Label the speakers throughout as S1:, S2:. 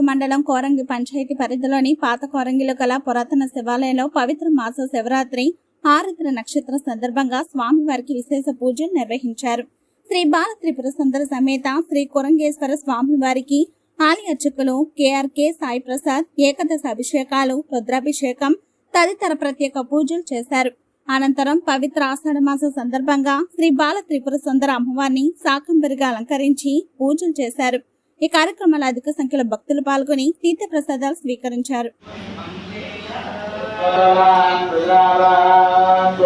S1: కోడేరు మండలం కోరంగి పంచాయతీ పరిధిలోని పాత కోరంగిలో గల పురాతన శివాలయంలో పవిత్ర మాస శివరాత్రి ఆరుద్ర నక్షత్ర సందర్భంగా స్వామివారికి విశేష పూజలు నిర్వహించారు. శ్రీ బాల త్రిపుర సుందర సమేత శ్రీ కురంగేశ్వర స్వామివారికి ఆలయ అర్చకులు కేఆర్కే సాయి ప్రసాద్ ఏకదశ అభిషేకాలు రుద్రాభిషేకం తదితర ప్రత్యేక పూజలు చేశారు. అనంతరం పవిత్ర ఆషాఢ మాస సందర్భంగా శ్రీ బాల త్రిపుర సుందర అమ్మవారిని సాకంబరిగా అలంకరించి పూజలు చేశారు. ఈ కార్యక్రమంలో అధిక సంఖ్యలో భక్తులు పాల్గొని తీర్థ ప్రసాదాలు స్వీకరించారు
S2: భగవాన్ ప్రజావాన్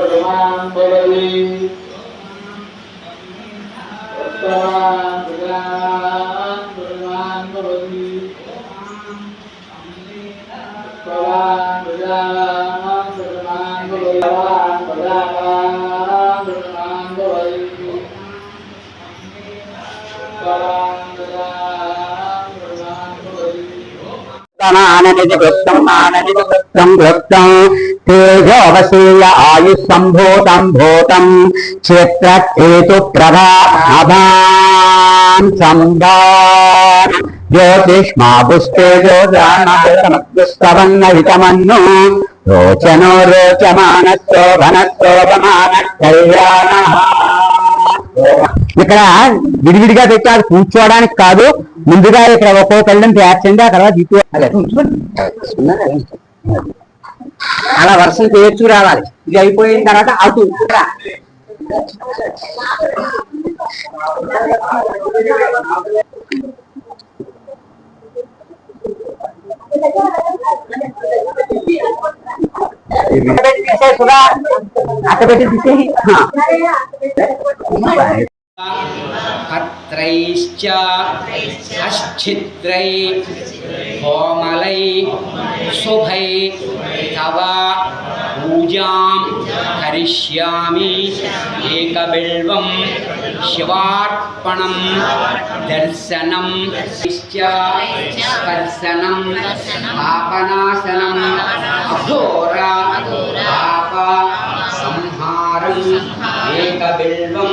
S3: ఆననిధి కృత్తం ఆననిధి కృత్తం కృత్తం తేజోవశీయ ఆయుష్ సంభూతం భూతం క్షేత్ర ఇక్కడ విడివిడిగా పెట్టారు కూర్చోవడానికి కాదు ముందుగా ఇక్కడ ఒక్కో కళ్ళని తయారు చేయండి ఆ తర్వాత ఇటు అలా వర్షం పేర్చు రావాలి. ఇది అయిపోయిన తర్వాత అటు. అక్కడ పెట్టి
S4: తీసే त्रैश्च शुभ कोमलै शुभै तव पूजां करिष्यामि एकबिल्वं दर्शन दर्शनं स्पर्शनं पापनाशनम् अघोर पाप संहारम् एकबिल्वं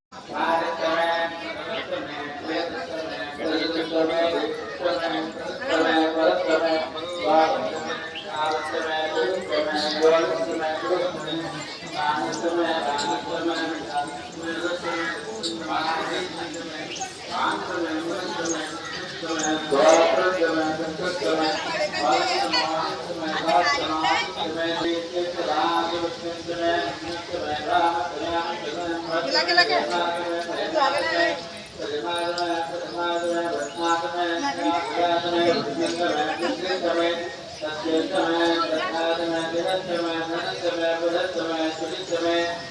S4: लगे लगे समय समय समय समय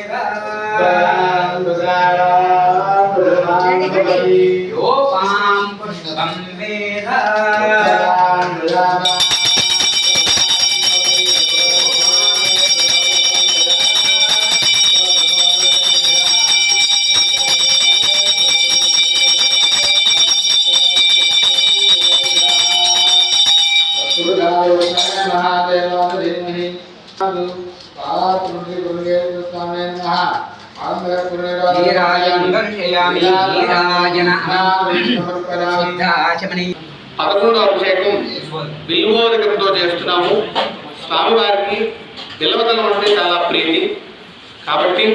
S4: నీరాజనం నీరాజన సిద్ధాచమని
S2: పదకొండో అభిషేకం బిల్వోదకంతో చేస్తున్నాము. స్వామివారికి బిల్వదలం అంటే చాలా ప్రీతి. కాబట్టి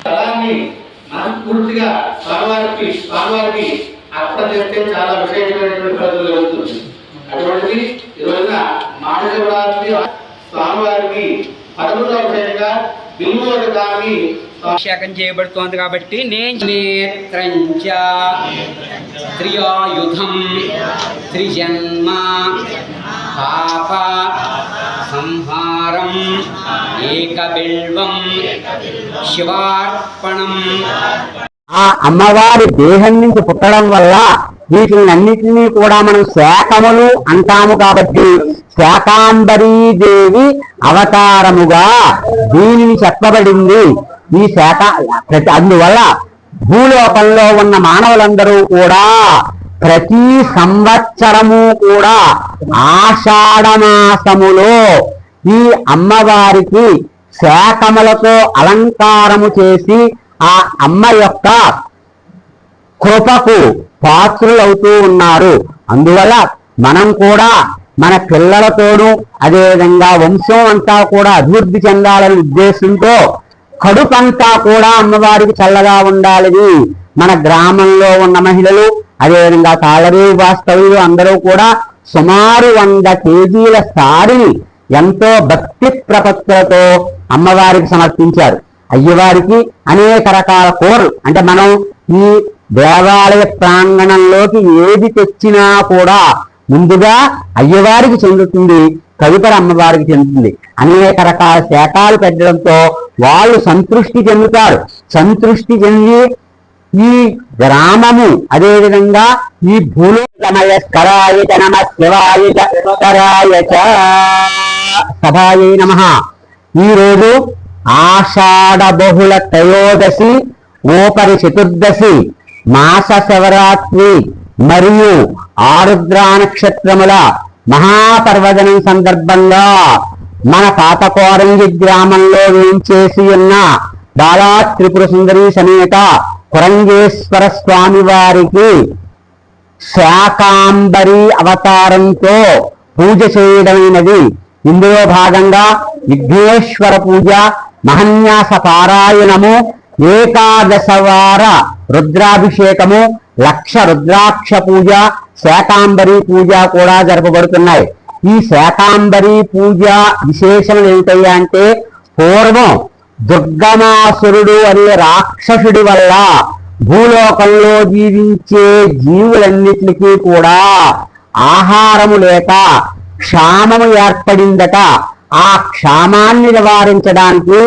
S2: స్థలాన్ని మనస్ఫూర్తిగా స్వామివారికి స్వామివారికి అర్థం చేస్తే చాలా విశేషమైనటువంటి ప్రజలు జరుగుతుంది. అటువంటిది ఈ రోజున మాట శివరాత్రి స్వామివారికి
S4: అభిషేకం చేయబడుతోంది కాబట్టి నేను నేత్రంచ త్రియాయుధం త్రిజన్మ పాప సంహారం ఏకబిల్వం శివార్పణం.
S3: ఆ అమ్మవారి దేహం నుంచి పుట్టడం వల్ల వీటిని అన్నిటినీ కూడా మనం శాఖములు అంటాము కాబట్టి శాకాంబరీదేవి అవతారముగా దీనిని చెప్పబడింది. ఈ శాఖ ప్రతి అందువల్ల భూలోకంలో ఉన్న మానవులందరూ కూడా ప్రతి సంవత్సరము కూడా ఆషాఢమాసములో ఈ అమ్మవారికి శాఖములతో అలంకారము చేసి ఆ అమ్మ యొక్క కృపకు పాత్రులవుతూ ఉన్నారు. అందువల్ల మనం కూడా మన పిల్లలతోనూ అదేవిధంగా వంశం అంతా కూడా అభివృద్ధి చెందాలనే ఉద్దేశంతో కడుపంతా కూడా అమ్మవారికి చల్లగా ఉండాలని మన గ్రామంలో ఉన్న మహిళలు అదేవిధంగా తాళరేవు వాస్తవులు అందరూ కూడా సుమారు వంద కేజీల సారిని ఎంతో భక్తి ప్రపత్తులతో అమ్మవారికి సమర్పించారు. అయ్యవారికి అనేక రకాల కూరలు అంటే మనం ఈ దేవాలయ ప్రాంగణంలోకి ఏది తెచ్చినా కూడా ముందుగా అయ్యవారికి చెందుతుంది తదుపరి అమ్మవారికి చెందుతుంది. అనేక రకాల శాఖలు పెట్టడంతో వాళ్ళు సంతృష్టి చెందుతారు. సంతృష్టి చెంది ఈ గ్రామము అదేవిధంగా ఈ భూలో సమయస్కరాయ నమ శివాయ కరాయ చ సభాయ నమ. ఈ ఆషాఢ బహుళ త్రయోదశి ఓపరి చతుర్దశి మాస శివరాత్రి మరియు ఆరుద్ర నక్షత్రముల మహాపర్వదనం సందర్భంగా మన పాతకోరంగి గ్రామంలో వేయించేసి ఉన్న బాలా త్రిపుర సుందరి సమేత కురంగేశ్వర స్వామి వారికి శాకాంబరి అవతారంతో పూజ చేయడమైనది. ఇందులో భాగంగా విఘ్నేశ్వర పూజ మహన్యాస పారాయణము ఏకాదశ వార రుద్రాభిషేకము లక్ష రుద్రాక్ష పూజ శాకాంబరి పూజ కూడా జరపబడుతున్నాయి. ఈ శాకాంబరి పూజ విశేషం ఏమిటయ్యా అంటే పూర్వం దుర్గమాసురుడు అనే రాక్షసుడి వల్ల భూలోకంలో జీవించే జీవులన్నిటికీ కూడా ఆహారము లేక క్షామము ఏర్పడిందట. ఆ క్షామాన్ని నివారించడానికి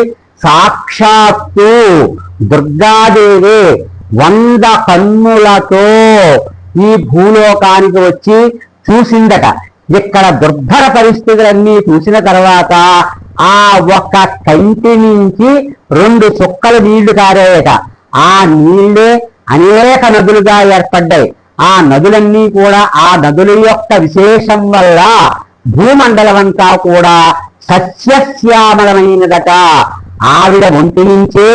S3: సాక్షాత్తు దుర్గాదేవి వంద కన్నులతో ఈ భూలోకానికి వచ్చి చూసిందట. ఇక్కడ దుర్భర పరిస్థితులన్నీ చూసిన తర్వాత ఆ ఒక్క కంటి నుంచి రెండు చుక్కల నీళ్ళు కారాయట. ఆ నీళ్ళే అనేక నదులుగా ఏర్పడ్డాయి. ఆ నదులన్నీ కూడా ఆ నదుల యొక్క విశేషం వల్ల భూమండలం అంతా కూడా సస్యశ్యామలమైనదట. ఆవిడ ఒంటి నుంచే